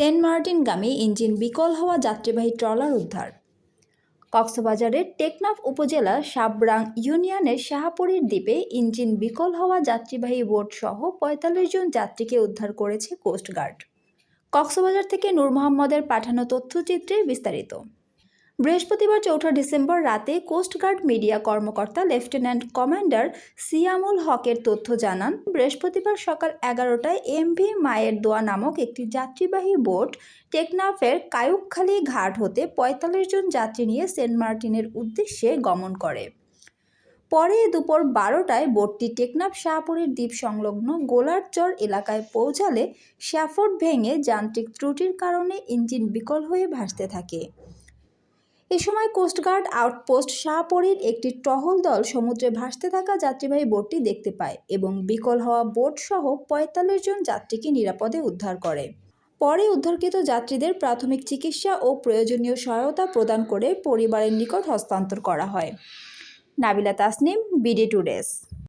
Saint মার্টিনগামী engine বিকল হওয়া যাত্রীবাহী ট্রলার উদ্ধার। কক্সবাজারের টেকনাফ উপজেলার সাবরাং ইউনিয়নের শাহাপুরীর দ্বীপে ইঞ্জিন বিকল হওয়া যাত্রীবাহী বোট সহ পঁয়তাল্লিশ জন যাত্রীকে উদ্ধার করেছে কোস্টগার্ড। কক্সবাজার থেকে নূর মোহাম্মদের পাঠানো তথ্যচিত্রে বিস্তারিত। বৃহস্পতিবার চৌঠা ডিসেম্বর রাতে কোস্টগার্ড মিডিয়া কর্মকর্তা লেফটেন্যান্ট কমান্ডার সিয়ামুল হকের তথ্য জানান, বৃহস্পতিবার সকাল এগারোটায় এমভি মায়ের দোয়া নামক একটি যাত্রীবাহী বোট টেকনাফের কায়ুকখালী ঘাট হতে পঁয়তাল্লিশ জন যাত্রী নিয়ে সেন্ট মার্টিনের উদ্দেশ্যে গমন করে। পরে দুপুর বারোটায় বোটটি টেকনাফ শাহপুরের দ্বীপ সংলগ্ন গোলারচর এলাকায় পৌঁছালে শ্যাফট ভেঙে যান্ত্রিক ত্রুটির কারণে ইঞ্জিন বিকল হয়ে ভাসতে থাকে। এ সময় কোস্টগার্ড আউটপোস্ট শাহপরীর একটি টহল দল সমুদ্রে ভাসতে থাকা যাত্রীবাহী বোটটি দেখতে পায় এবং বিকল হওয়া বোট সহ পঁয়তাল্লিশ জন যাত্রীকে নিরাপদে উদ্ধার করে। পরে উদ্ধারকৃত যাত্রীদের প্রাথমিক চিকিৎসা ও প্রয়োজনীয় সহায়তা প্রদান করে পরিবারের নিকট হস্তান্তর করা হয়। Nabila Tasnim, BD today's.